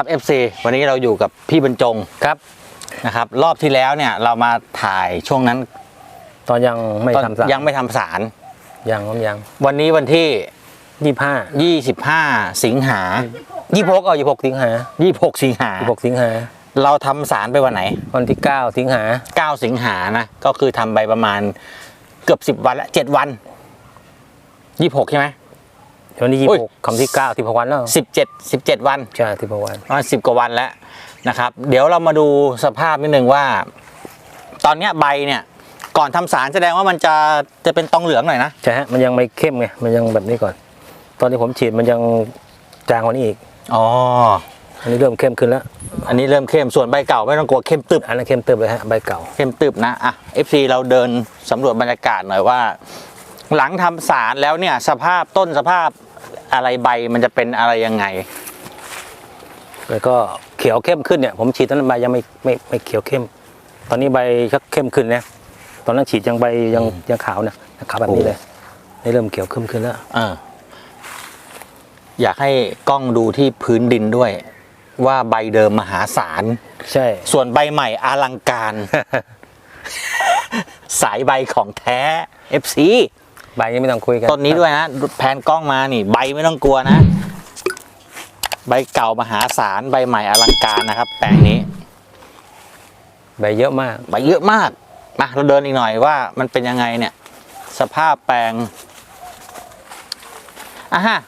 ครับ FC วันนี้เราอยู่กับพี่บรรจงครับนะครับ รอบที่แล้วเนี่ยเรามาถ่ายช่วงนั้น ตอนยังไม่ตอนทำสารยังไม่ทำสาร ยังผมยังวันนี้วันที่ ยี่ห้า25 สิงหายี่หกเอายี่หกสิงหา26 สิงหายี่หกสิงหาเราทำสารไปวันไหน วันที่เก้าสิงหา9 สิงหานะ ก็คือทำไปประมาณเกือบ 10 วันละ7วัน 26 ใช่ไหม วันที่ยี่อุ้ยหกคำที่เก้าที่พวันแล้ว17 17วันใช่ที่พวันประมาณ10กว่าวันแล้วนะครับ เดี๋ยวเรามาดูสภาพนิดนึงว่า ตอนเนี้ยใบเนี่ยก่อนทำสารแสดงว่ามันจะจะเป็นตองเหลืองหน่อยนะใช่ฮะมันยังไม่เข้มไงมันยังแบบนี้ก่อน ตอนที่ผมฉีดมันยังจางกว่านี้อีกอ๋ออันนี้เริ่มเข้มขึ้นแล้ว อันนี้เริ่มเข้ม ส่วนใบเก่าไม่ต้องกลัวเข้มตึบ อันนั้นเข้มเติมเลยฮะใบเก่า เข้มตึบนะ อะ FC เราเดินสำรวจบรรยากาศหน่อยว่า หลังทำสารแล้วเนี่ยสภาพต้นสภาพ อะไรใบมันจะเป็นอะไรยังไง แล้วก็เขียวเข้มขึ้นเนี่ยผมฉีดตอนนั้นใบยังไม่ไม่ไม่เขียวเข้ม ตอนนี้ใบชักเข้มขึ้นนะตอนนั้นฉีดยังใบยังยังขาวนะขาวแบบนี้เลยนี่เริ่มเขียวเข้มขึ้นแล้วเอออยากให้กล้องดูที่พื้นดินด้วย ว่าใบเดิมมหาศาลใช่ ส่วนใบใหม่อลังการ สายใบของแท้ FC ใบยังไม่ต้องคุยกันต้นนี้ด้วยนะแผนกล้องมานี่ ใบไม่ต้องกลัวนะ ใบเก่ามหาศาลใบใหม่อลังการนะครับ แปลงนี้ ใบเยอะมาก ใบเยอะมากมาเราเดินอีกหน่อยว่ามันเป็นยังไงเนี่ย สภาพแปลงอะฮะ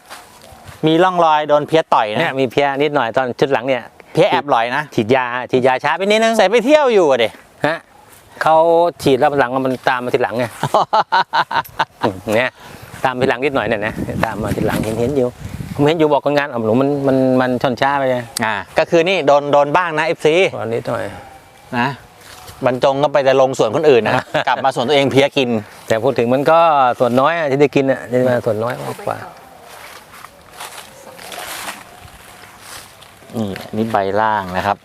มีร่องรอยโดนเพี้ยต่อยเนี่ยนะมีเพี้ยนิดหน่อยตอนชุดหลังเนี่ยเพี้ยแอบลอยนะฉีดยาฉีดยาช้าไปนิดนึงใส่ไปเที่ยวอยู่อะเด็ฮะ เขาฉีดแล้วหลังมันตามมาทีหลังไงอืมเนี่ยตามทีหลังนิดหน่อยเนี่ยนะตามมาทีหลังเห็นเห็นอยู่ผมเห็นอยู่บอกคนงานอ๋อหนูมันมันมันชนช้าไปไงอ่าก็คือนี่โดนโดนบ้างนะเอฟซีตอนนี้หน่อยนะบรรจงก็ไปแต่ลงสวนคนอื่นนะครับกลับมาสวนตัวเองเพี้ยกิน แต่พูดถึงมันก็ส่วนน้อยอะที่ได้กินอะที่มาส่วนน้อยมากกว่านี่อันนี่ใบล่างนะครับ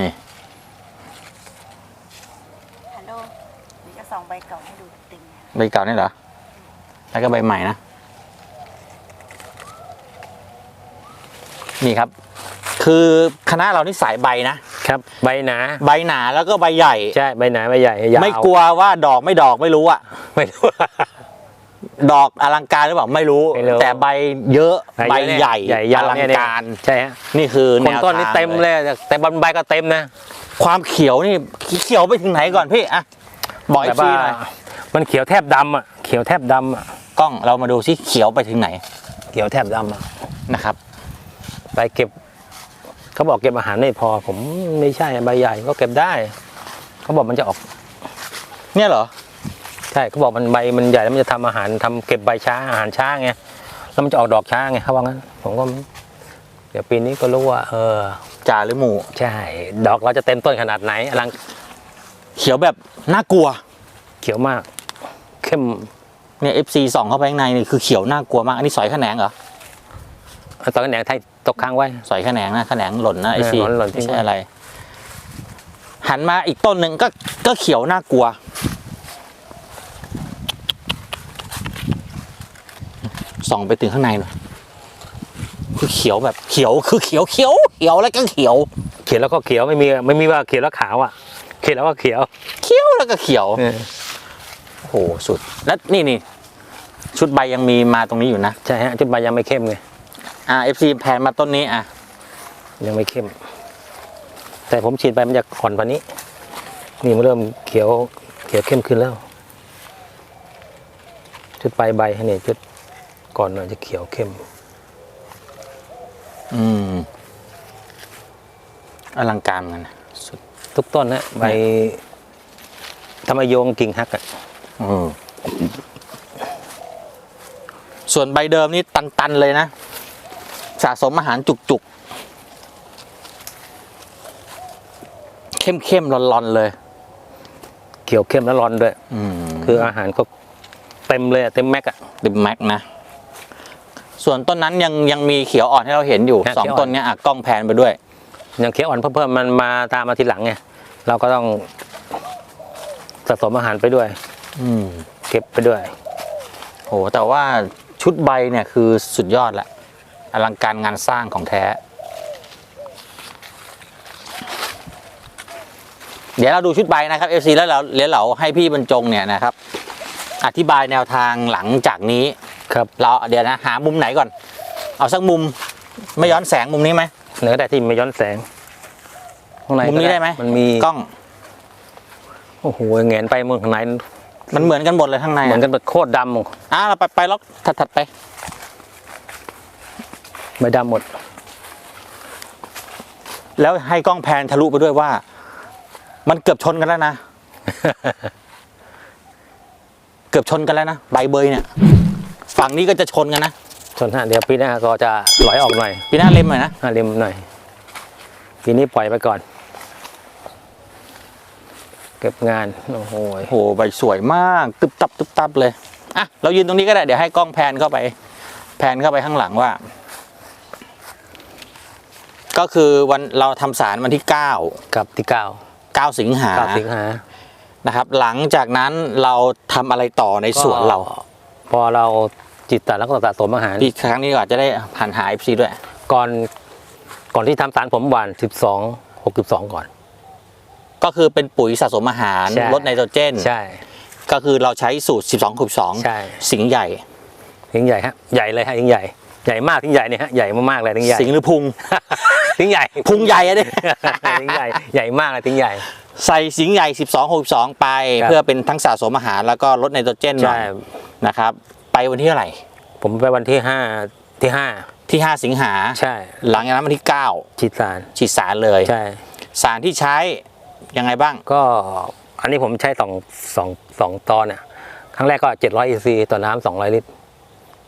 นี่ ฮัลโหลเดี๋ยวจะส่องใบเก่าให้ดูติงใบเก่านี่เหรอ แล้วก็ใบใหม่นะ นี่ครับ คือคณะเรานี่สายใบนะ ครับ ใบหนา ใบหนาแล้วก็ใบใหญ่ ใช่ ใบหนาใบใหญ่ยาวไม่กลัวว่าดอกไม่ดอกไม่รู้อะไม่รู้ ดอกอลังการหรือเปล่าไม่รู้ ไม่รู้แต่ใบเยอะ ใบใหญ่ใหญ่ยาอวลังเนี่ยเนี่ยการ ใช่ฮะนี่คือคแนนวต้นนี่ทางเต็มเลย แต่บนใบก็เต็มนะ ความเขียวนี่เขียวไปถึงไหนก่อนพี่อะ บอกไอแต่ซีว่าหน่อยมันเขียวแทบดำอะเขียวแทบดำอะกล้องเรามาดูซิเขียวไปถึงไหน เขียวแทบดำอะนะครับ ไปเก็บ เขาบอกเก็บอาหารไม่พอ ผมไม่ใช่ใบใหญ่ก็เก็บได้ เขาบอกมันจะออก เนี่ยเหรอใช่เขาบอกมันใบมันใหญ่แล้วมันจะทำอาหารทำเก็บใบช้าอาหารช้าไงแล้วมันจะออกดอกช้าไงเขาว่างั้น ผมก็เดี๋ยวปีนี้ก็รู้ว่า เออจ่าหรือหมูใช่ ดอกเราจะเต็มต้นขนาดไหนอลัง เขียวแบบน่ากลัว เขียวมาก เข้มเนี่ยเอฟซีส่องเข้าไปข้างในนี่คือเขียวน่ากลัวมาก อันนี้สอยแขนงเหรอตอนแหนงไทยตกค้างไว้ สอยแขนงนะแขนงหล่นนะไอซีเออหล่นหล่นทิ้ไม่งใช่ไว้อะไร หันมาอีกต้นหนึ่งก็ก็เขียวน่ากลัว ส่องไปถึงข้างในหน่อยคือเขียวแบบเขียวคือเขียวเขียวเขียวแล้วก็เขียว เขียวแล้วก็เขียวไม่มีไม่มีว่าเขียวแล้วขาวอะ เขียวแล้วก็เขียว เขียวแล้วก็เขียวเออโอ้โหสุด แล้วนี่นี่ชุดใบยังมีมาตรงนี้อยู่นะใช่ฮะจุดใบยังไม่เข้มไงอ่าเอฟซีแผนมาต้นนี้อะยังไม่เข้ม แต่ผมฉีดไปมันจะอ่อนกว่านี้ นี่มันเริ่มเขียวเขียวเข้มขึ้นแล้วจุดปลายใบให้เนี่ยจุดก่อนหน่อยจะเขียวเข้ม อืมอลังการเหมือนกันนะสุด ทุกต้นนะใบทำไมโยงกิ่งหักอะอืมส่วนใบเดิมนี่ตัน ๆ เลยนะ สะสมอาหารจุก ๆ เข้มๆร้อนๆเลย เขียวเข้มแล้วร้อนด้วยอืมคืออาหารก็เต็มเลยอะเต็มแม็กอะดิมแม็กนะ ส่วนต้นนั้นยังยังมีเขียวอ่อนให้เราเห็นอยู่ฮะสองเขียวอ่อนต้นเนี้ยอะกล้องแพนไปด้วย อย่างเขียวอ่อนเพิ่มๆมันมาตามมาทีหลังไงเราก็ต้องสะสมอาหารไปด้วย อืมเก็บไปด้วย โหแต่ว่าชุดใบเนี่ยคือสุดยอดละอลังการงานสร้างของแท้ เดี๋ยวเราดูชุดใบนะครับเ FC แล้วเราเดี๋ยวเราให้พี่บรรจงเนี่ยนะครับ อธิบายแนวทางหลังจากนี้ ครับ เราเดี๋ยวนะ หามุมไหนก่อน เอาสักมุมไม่ย้อนแสงมุมนี้ไหม เนื้อได้ที่ไม่ย้อนแสงข้างในมุมนี้ได้ไหมมันมีกล้องโอ้โหแงนไปมึงข้างในมันเหมือนกันหมดเลยข้างในเหมือนอะกันแบบโคตรดำอะเราไปไปล็อกถัดๆไปไม่ดำหมด แล้วให้กล้องแพนทะลุไปด้วยว่า มันเกือบชนกันแล้วนะ เกือบชนกันแล้วนะใบเบยเนี่ย ฝั่งนี้ก็จะชนกันนะช นฮะเดี๋ยวปีหน้าก็จะไหลออกหน่อยปีหน้าเล็มหน่อยนะห้าเล่มหน่อยปีนี้ปล่อยไปก่อน เก็บงานโอ้โหโอ้โหใบสวยมากตึบตับตึบตับเลยอะเรายืนตรงนี้ก็ได้เดี๋ยวให้กล้องแพนเข้าไป แพนเข้าไปข้างหลังว่า ก็คือวันเราทำสารวันที่ 9 กับที่เก้า9 สิงหาเก้าสิงหานะครับ หลังจากนั้นเราทำอะไรต่อในสวนเราก็พอเรา จิตตัดแล้วก็สะสมอาหารอีกครั้งนี้ก็อาจจะได้ผ่านหา FC ด้วย ก่อนก่อนที่ทำสารผมหวานสิบสองหกสิบสองก่อน ก็คือเป็นปุ๋ยสะสมอาหารใช่ ลดไนโตรเจน ใช่ ก็คือเราใช้สูตร 12คูณใช่ 2สิงห์ใหญ่ ทิ้งใหญ่ฮะใหญ่เลยฮะทิ้งใหญ่ใหญ่มากทิ้งใหญ่เนี่ยฮะใหญ่มากๆเลยทิ้งใหญ่สิงห์หรือพุง ทิ้งใหญ่ พุงใหญ่อะดิ ทิ้งใหญ่ใหญ่มากเลยทิ้งใหญ่ ใส่สิงห์ใหญ่ 12 62ไป ครับ เพื่อเป็นทั้งสะสมอาหารแล้วก็ลดไนโตรเจนหน่ใช่อยนะครับ ไปวันที่เท่าไหร่ ผมไปวันที่ห้าที่ห้าที่ 5 สิงหาใช่ หลังจากนั้นวันที่ฉีดสาร9ฉีดสารเลยใช่ สารที่ใช้ยังไงบ้าง ก็อันนี้ผมใช้สองสองสองตอนเนี่ยครั้งแรกก็เจ็ดร้อยซีต่อน้ำสองร้อยลิตร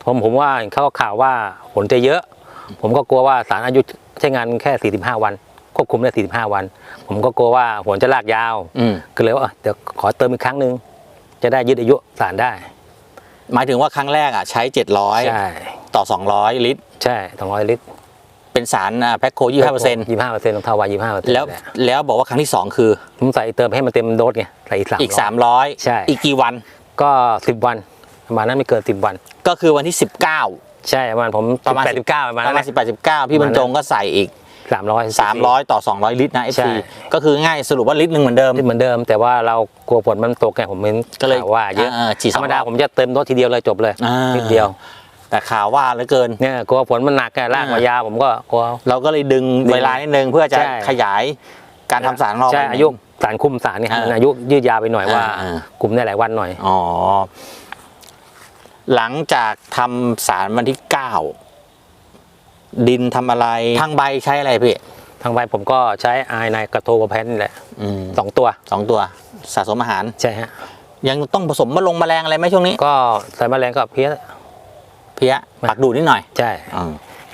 ผมผมว่าเขาก็ข่าวว่าผลจะเยอะ ผมก็กลัวว่าสารอายุใช้งานแค่สี่สิบห้าวัน ควบคุมได้สี่สิบห้าวัน ผมก็กลัวว่าผลจะลากยาวอืมก็เลยว่าเอ้ยเดี๋ยวขอเติมอีกครั้งหนึ่งจะได้ยืดอายุสารได้ หมายถึงว่าครั้งแรกอะใช้ใช่700 ต่อ 200 ลิตร ใช่สองร้อยลิตร เป็นสารแพ็คโค25%ยี่ห้าเปอร์เซ็นต์ของเท่าวันยี่ห้าเปอร์เซ็นต์แล้วแล้วบอกว่าครั้งที่2คือผมใส่เติมให้มันเต็มโดสไงใส่อีกสามอีกร้อย300ใช่อีกกี่วันก็สิบวันประมาณนั้นไม่เกินสิบวัน ก็คือวันที่19ใช่ประมาณผมประมาณแปดสิบเก้าประมาณประนั้นมาณ18 19พี่บรรจงก็ใส่อีก สามร้อย 300 ต่อ 200 ลิตรนะ ใช่ FC ก็คือง่ายสรุปว่าลิตรหนึ่งเหมือนเดิม ที่เหมือนเดิม แต่ว่าเรากลัวผลมันตกไงผมเห็นก็เลยข่าวว่าเยอะอ่าฉีดธรรมดาสองรอบผมจะเติมโดสทีเดียวเลยจบเลยอ่า นิดเดียวแต่ข่าวว่าเหลือเกิน เนี่ยกลัวผลมันหนักไงลากกว่าอ่าย ยาผมก็กลัว เราก็เลยดึงดึงเวลานิดนึงเพื่อจะใช่ ขยายการทำสารของเราใช่ไปอายุสารคุมสารเนี่ยอ่าอายุยืดยาวไปหน่อยว่าอ่าคุมได้หลายวันหน่อย อ๋อ หลังจากทำสารวันที่ 9 ดินทำอะไรทางใบใช้อะไรพี่ทางใบผมก็ใช้ไอไนกระโทโพแพนนี่แหละอืมสองตัวสองตัวสะสมอาหารใช่ฮะยังต้องผสมมะลงแมลงอะไรไหมช่วงนี้ ก็ใส่แมลงก็เพี้ยเพี้ยปักดูดนิดหน่อยใช่อืม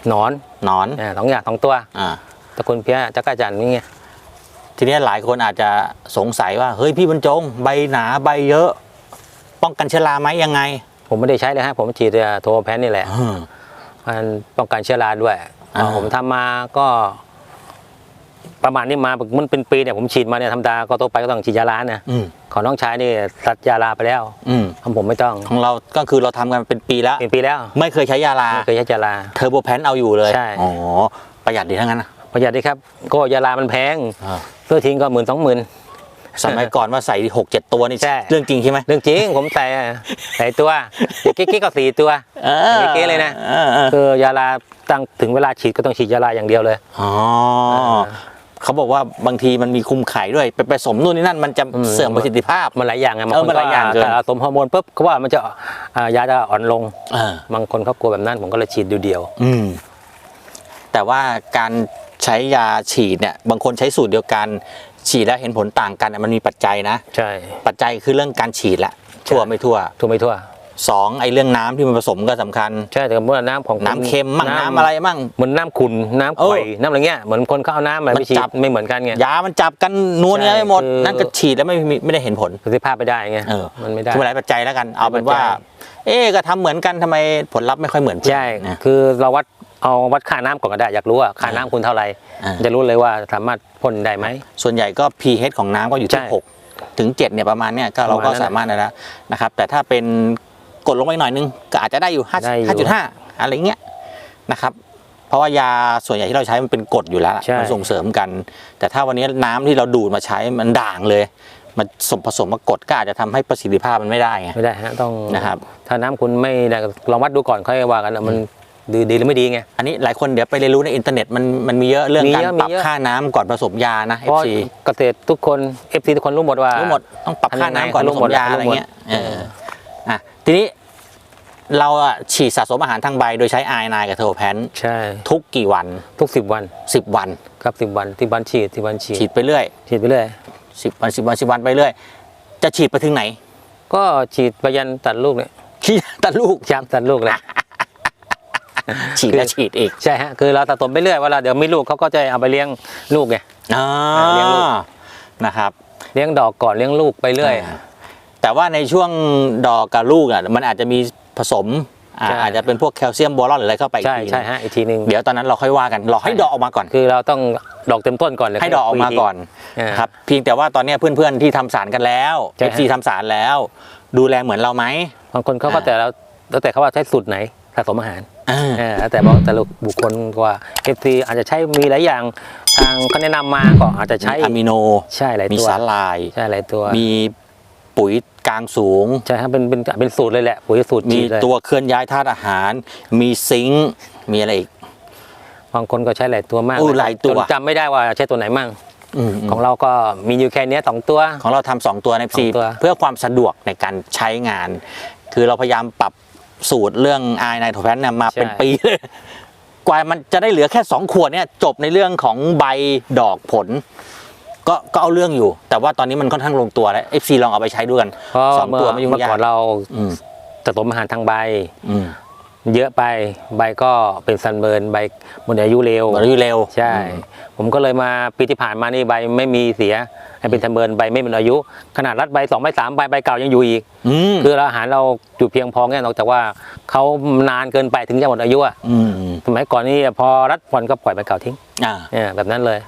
หนอนหนอนอ่าสองอย่างสองตัวอ่าตระกูลเพี้ยจักรจันทร์นี่ไงทีนี้หลายคนอาจจะสงสัยว่าเฮ้ยพี่บรรจงใบหนาใบเยอะ ป้องกันเชื้อราไหมยังไง ผมไม่ได้ใช้เลยฮะผมฉีดโทโพแพนนี่แหละ อืมมันป้องกันเชื้อราด้วยอ่าผมทำมาก็ ประมาณนี้มามันเป็นปีเนี่ยผมฉีดมาเนี่ยธรรมดาก็ตัวไปก็ต้องฉีดยาล้านะอืมของน้องชายนี่ตัดยาลาไปแล้วอืมของผมไม่ต้องของเราก็คือเราทำกันเป็นปีแล้วเป็นปีแล้ว ไม่เคยใช้ยาลาไม่เคยใช้ยาลาเทอร์โบแพนเอาอยู่เลยใช่อ๋อประหยัดดีทั้งนั้นนะประหยัดดีครับ ก็ยาลามันแพงอ่าเสื้อทิ้งก็หมื่นสองหมื่น สมัยก่อนว่าใส่หกเจ็ดตัวนี่ใช่เรื่องจริงใช่ไหมเรื่องจริงผมใส่ใส่ตัวเก๊กๆก็สี่ตัวเออเก๋ๆเลยนะออเออคือยาลาตั้งถึงเวลาฉีดก็ต้องฉีดยาลาอย่างเดียวเลยอ๋อเขาบอกว่าบางทีมันมีคุมไข่ด้วยไปผสมนู่นนี่นั่นมันจะอืมเสื่อมประสิทธิภาพมันหลายอย่างไงบางเออคนมันหลายอย่างเกินแต่สมฮอร์โมนปุ๊บเขาว่ามันจะอ่ายาจะอ่อนลงเออบางคนเขากลัวแบบนั้นผมก็เลยฉีดเดียวอืมแต่ว่าการใช้ยาฉีดเนี่ยบางคนใช้สูตรเดียวกัน ฉีดแล้วเห็นผลต่างกันอะมันมีปัจจัยนะๆใช่ปัจจัยคือเรื่องการฉีดแหละทั่วไม่ทั่วทั่วไม่ทั่ว สองไอ้เรื่องน้ำที่มันผสมก็สำคัญ ใช่แต่เมื่อน้ำของน้ำเค็มมั่งน้ำอะไรมั่ง เหมือนน้ำขุ่นน้ำเออข่อยน้ำอะไรเงี้ยเหมือนคนเขาเอาน้ำอะไรมันไปฉีดจับ ไม่เหมือนกันไง ยามันจับกันนัวเนี้ยใช่ไปหมดคือ นั่นก็ฉีดแล้วไม่มีไม่ได้เห็นผล ประสิทธิภาพไม่ได้ไงเออมันไม่ได้ คือหลายปัจจัยแล้วกัน เอาเป็นว่าปัจจัย เอ๊ะก็ทำเหมือนกันทำไมผลลัพธ์ไม่ค่อยเหมือนเพื่อนใช่นะ คือเราวัด เอาวัดค่าน้ำก่อนก็ได้อยากรู้ว่าค่าน้ำคุณเท่าไหร่อ่า จะรู้เลยว่าสามารถพ่นได้ไหม ส่วนใหญ่ก็ pH ของน้ำก็อยู่ที่ใช่6ถึง7เนี่ยประมาณเนี่ยก็เราประก็มาณนั้นสามารถได้แล้วนะครับ แต่ถ้าเป็นกดลงไปหน่อยนึง ก็อาจจะได้อยู่ได้อยู่5 5.5 อะไรเงี้ยนะครับ เพราะว่ายาส่วนใหญ่ที่เราใช้มันเป็นกรดอยู่แล้วใช่ มันส่งเสริมกัน แต่ถ้าวันนี้น้ำที่เราดูดมาใช้มันด่างเลย มันสมผสมมากรดก็อาจจะทำให้ประสิทธิภาพมันไม่ได้ไง ไม่ได้ฮะต้องนะครับ ถ้าน้ำคุณไม่ได้ลองวัดดูก่อนค่อยว่ากันว่ามัน ดีดีหรือไม่ดีไง อันนี้หลายคนเดี๋ยวไปเรียนรู้ในอินเทอร์เน็ตมันมันมีเยอะเรื่องมีการเยอะปรับมีเยอะ ค่าน้ำก่อนผสมยานะ เพราะ FC เกษตรทุกคนเอฟซีทุกคนรู้หมดว่า รู้หมดต้องปรับค่าน้ำก่อนผรู้สหมมดยารู้อะไรหมดเงี้ยเอออะทีนี้เราอะฉีดสะสมอาหารทางใบโดยใช้ไอไนกับเทอร์แพนใช่ทุกกี่วัน ทุกสิบวัน10 วัน ครับสิบวันที่วันฉีดที่วันฉีดฉีดไปเรื่อย ฉีดไปเรื่อย10 วัน 10 วัน 10 วันไปเรื่อย จะฉีดไปถึงไหนก็ฉีดไปยันตัดลูกเลยฉีดตัดลูกย้ำตัดลูกเลย ฉีดแล้วฉีดอีก ใช่ฮะคือเราสะสมไปเรื่อยเวลาเดี๋ยวมีลูกเขาก็จะเอาไปเลี้ยงลูกไงอ่าเลี้ยงลูกนะครับเลี้ยงดอกก่อนเลี้ยงลูกไปเรื่อยอ่าแต่ว่าในช่วงดอกกับลูกอะมันอาจจะมีผสมอ่าใช่อาจจะเป็นพวกแคลเซียมบอรอนหรืออะไรเข้าไปอีกใช่ทีใช่ฮะอีกทีหนึ่งเดี๋ยวตอนนั้นเราค่อยว่ากันรอให้ดอกออกมาก่อนคือเราต้องดอกเต็มต้นก่อนเลยให้ดอกออกมาก่อนอ่าครับเพียงแต่ว่าตอนเนี้ยเพื่อนๆที่ทำสารกันแล้วใช่ FC ทำสารแล้ว ดูแลเหมือนเราไหมบางคนเขาก็อ่าแต่เราแล้วแต่เขาว่าใช้สูตรไหน สะสมอาหารอ่าเออแล้วแต่บอกแต่ละบุคคลว่าเอฟซีอาจจะใช้มีหลายอย่างทางเขาแนะนำมาก็อาจจะใช้มีอะมิโนใช่หลายมีตัวสาลายใช่หลายตัวมีปุ๋ยกลางสูงใช่ครับเป็นเป็นเป็นสูตรเลยแหละปุ๋ยสูตรมีฉีดเลยตัวเคลื่อนย้ายธาตุอาหาร มีซิงค์มีอะไรอีกบางคนก็ใช้หลายตัวมากโอ้หลายตัวจนจำไม่ได้ว่าใช้ตัวไหนมั่งอืมของเราก็มีอยู่แค่เนี้ยสองตัว ของเราทำสองตัวใน FC สองตัวเพื่อความสะดวกในการใช้งาน คือเราพยายามปรับ สูตรเรื่องไอไนโทรแพนเนี่ยมาเป็นปีเลยกว่ามันจะได้เหลือแค่ 2 ขวดเนี่ยจบในเรื่องของใบดอกผล ก็ก็เอาเรื่องอยู่ แต่ว่าตอนนี้มันค่อนข้างลงตัวแล้ว FC ลองเอาไปใช้ดูกันเพราะสองเมื่ตัวอไม่ยุ่งเมื่อยาก่อกนเราอืม สะสมอาหารทางใบ อืม เยอะไปใบก็เป็นซันเบิร์นใบหมดอายุเร็วหมดอายุเร็วใช่อืมผมก็เลยมาปีที่ผ่านมานี่ใบไม่มีเสียให้เป็นซันเบิร์นใบไม่หมดอายุ ขนาดรัดใบสองใบสามใบใบเก่ายังอยู่อีกอืมคืออาหารเราอยู่เพียงพอแค่นอกจากว่าเขานานเกินไปถึงจะหมดอายุอะอืมอืมสมัยก่อนนี่พอรัดผ่อนก็ปล่อยใบเก่าทิ้งอ่าเนี่ยแบบนั้นเลย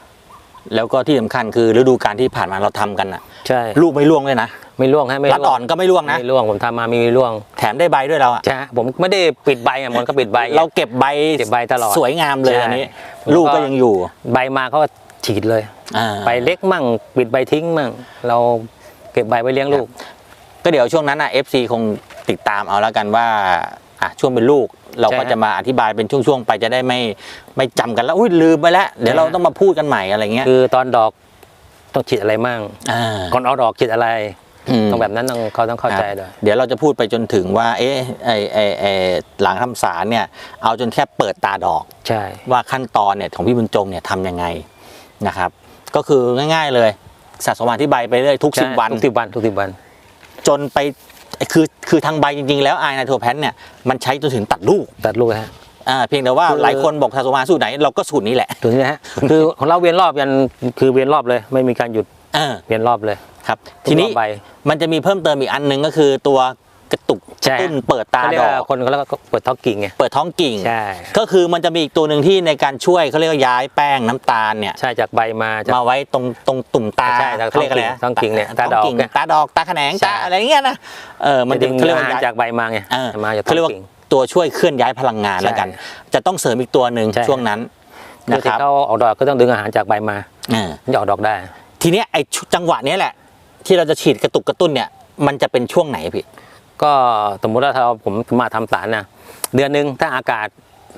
แล้วก็ที่สำคัญคือฤดูกาลที่ผ่านมาเราทำกันอะใช่ลูกไม่ร่วงเลยนะไม่ร่วงให้ไม่รัดร่วอ่องนก็ไม่ร่วงนะ ไม่ร่วงผมทำมามีร่วงแถมได้ใบด้วยเราอะใช่ฮะผมไม่ได้ปิดใบไงมันก็ปิดใบไงเราเก็บใบเก็บใบตลอดสวยงามเลยใช่อันนี้ผมก็ลูกก็ยังอยู่ใบมาเขาก็ฉีดเลย อ่าใบเล็กมั่งปิดใบทิ้งมั่ง เราเก็บใบไว้เลี้ยงลูก ก็เดี๋ยวช่วงนั้นอะ FC คงติดตามเอาแล้วกันว่าอะช่วงเป็นลูก เราก็ใช่ฮะจะมาอธิบายเป็นช่วงๆไปจะได้ไม่ไม่จำกันแล้วอุ้ยลืมไปแล้วเดี๋ยวเราใช่ฮะต้องมาพูดกันใหม่อะไรเงี้ยคือตอนดอกต้องฉีดอะไรมั่งอ่าก่อนเอาดอกฉีดอะไรมต้องแบบนั้นต้องเขาต้องเข้าใจครับด้วยเดี๋ยวเราจะพูดไปจนถึงว่า เอ๊ะไอไอไอหลังทำสารเนี่ย เอาจนแค่เปิดตาดอกใช่ว่าขั้นตอนเนี่ยของพี่บุญจงเนี่ยทำยังไงนะครับ ก็คือง่าย ๆเลยสะสมอาหารที่ใบไปเรื่อยทุกสิบใช่วันทุกสิบวันทุกสิบวัน จนไป คือคือทางใบจริงๆแล้วไอไนโทรแพนเนี่ยมันใช้จนถึงตัดลูกตัดลูกฮะอ่าเพียงแต่ว่าคือหลายคนบอกสะสมอาหารสูตรไหนเราก็สูตรนี้แหละตัวนี้นะฮะคือของเราเวียนรอบยันคือเวียนรอบเลย ไม่มีการหยุดเออเวียนรอบเลยครับทุกทีนี้รอบใบมันจะมีเพิ่มเติมอีกอันหนึงก็คือตัว กระตุกกใช่ระตุ้นเปิดตาเขาเรียดกอว่ากคนเขาแล้วก็เปิดท้องกิ่งไง เปิดท้องกิ่ง ใช่ ก็คือมันจะมีอีกตัวหนึ่งที่ในการช่วยเขาเรียกว่าย้ายแป้งน้ำตาลเนี่ย ใช่จากใบมาจาก มาไว้ตรงตรงตุ่มตาใช่จากเขาเรียกอะไรนะท้องกิ่งเนี่ยท้ตาดอกกิ่งเนี่ยตาดอกตาแขนงใช่ ตาอะไรเงี้ยนะเออมันดึจะงเขาเรียกอาว่าหารย้าย จากใบมาไงเออมาจากท้เขาองเรียกว่ากิ่ง ตัวช่วยเคลื่อนย้ายพลังงานใช่แล้วกันจะต้องเสริมอีกตัวหนึ่งใช่ ช่วงนั้นเพื่อนะคที่รับเขาออกดอกก็ต้องดึงอาหารจากใบมาเออถึงจะออกดอกได้ ทีเนี้ยไอ้จังหวะเนี้ยแหละ ที่เราจะฉีดกระตุกกระตุ้นเนี่ย มันจะเป็นช่วงไหนพี่ ก็สมมุติว่าถ้าผมมาทำสารนะเดือนหนึ่งถ้าอากาศ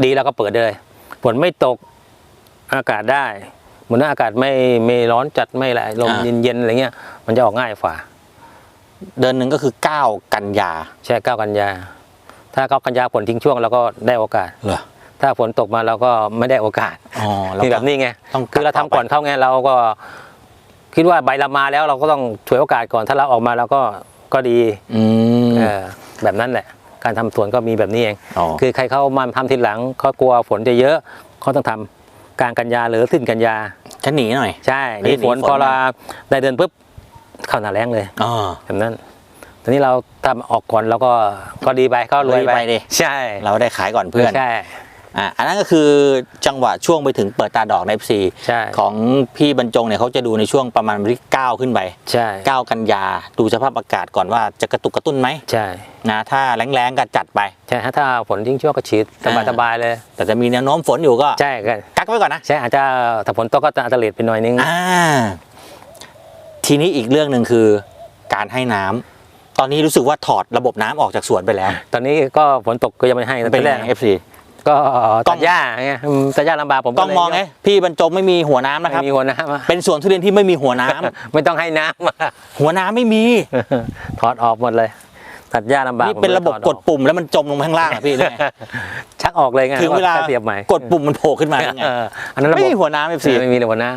ดีเราก็เปิดเลยฝนไม่ตกอากาศได้เหมือนว่าอากาศไม่ไม่ร้อนจัดไม่อะไรลมอ่าเย็นๆอะไรเงี้ย มันจะออกง่ายฝ่าเดือนหนึ่งก็คือ 9 กันยาใช่เก้ากันยา ถ้าเก้ากันยาฝนทิ้งช่วงเราก็ได้โอกาสเหรอถ้าฝนตกมาเราก็ไม่ได้โอกาสอ๋อแล้วนี่ก็แบบนี้ไงต้องคือเราทำก่อนเข้าไงเราก็คิดว่าใบเรามาแล้วเราก็ต้องฉวยโอกาสก่อนถ้าเราออกมาเราก็ก็ดี อืมเออ แบบนั้นแหละ การทำสวนก็มีแบบนี้เองอ๋อคือใครเข้ามาทำทีหลังเขากลัวฝนจะเยอะเขาต้องทำกลางกันยาหรือสิ้นกันยาจะหนีหน่อย ใช่เฮ้ยนี่ฝนหนีฝนพอเราได้เดือนปุ๊บเข้าหน้าแรงเลยอ๋อแบบนั้นตอนนี้เราทำออกก่อนเราก็ก็ดีไปก็รวยรวยไปดิใช่ เราได้ขายก่อนเพื่อนใช่ อ่าอันนั้นก็คือจังหวะช่วงไปถึงเปิดตาดอกใน FC ใช่ของพี่บรรจงเนี่ยเขาจะดูในช่วงประมาณวันที่9ขึ้นไปใช่9กันยาดูสภาพอากาศก่อนว่าจะกระตุกกระตุ้นไหมใช่นะถ้าแรงๆก็จัดไป ใช่ฮะถ้าฝนยิ่งชั่วก็ฉีดสบายอ่า สบายเลย แต่จะมีแนวโน้มฝนอยู่ก็ใช่ก็กักไว้ก่อนนะ ใช่อาจจะถ้าฝนตกก็จะอัตเลดไปหน่อยนึง อ่า ทีนี้อีกเรื่องหนึ่งคือ การให้น้ำตอนนี้รู้สึกว่าถอดระบบน้ำออกจากสวนไปแล้วตอนนี้ก็ฝนตกก็ยังไม่ให้เป็นแรไงกเอฟซี ก็กล้ตัองดหญ้าไงอืมตัดหญ้าลำบากผมต้องมองไงพี่บรรจงไม่มีหัวน้ำนะครับไม่มีหัวน้ำอะเป็นสวนทุเรียนที่ไม่มีหัวน้ำไม่ต้องให้น้ำอะหัวน้ำไม่มี ถอดออกหมดเลยตัดหญ้าลำบากนี่เป็นระบบผมกลยดปุ่มแล้วมันจมลงไปข้างล่างอะพี่หรือไงชักออกเลยไงถึงเวลาแค่เสียบใหม่กดปุ่มมันโผล่ขึ้นมาแล้วไงเอออันนั้นระไม่บบมีหัวน้ำเอฟซีไม่มีเลยหัวน้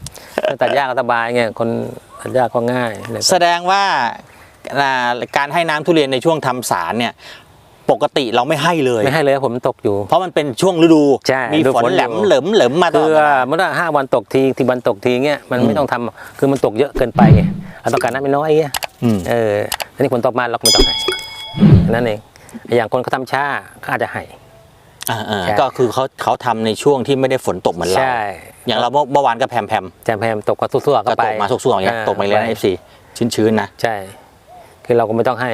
ำตัดหญ้าก็สบายไงคนตัดหญ้าก็ง่ายเลยแสดงว่าอ่าการให้น้ำทุเรียนในช่วงทำสารเนี่ย ปกติเราไม่ให้เลยไม่ให้เลยผมตกอยู่ เพราะมันเป็นช่วงฤดูใช่มีฤดูฝนฝนแหลมอยู่เหลิมเหลิมมาตลคืออดเวลาเมื่อห้าวันตกทีที่วันตกทีเงี้ยมันอืไม่มต้องทำคือมันตกเยอะเกินไปไงเราต้องการน้ำไม่น้อยเงี้ยอืมเออทีนี้ฝนตกมาเราก็ไม่ต้องให้นั่นเองอย่างคนเขาทำช้าก็อาจจะให้อ่าใช่ๆก็คือเขาเขาทำในช่วงที่ไม่ได้ฝนตกเหมือนเราใช่อย่างเราเมื่อเมื่อวานก็แพมแพมแจมแพมตกก็ทั่วๆก็ก็ไปตกมาสุกๆอย่างเงี้ยตกไปเลยนะเอฟซีชื้นๆนะใช่ คือเราก็ไม่ต้องให้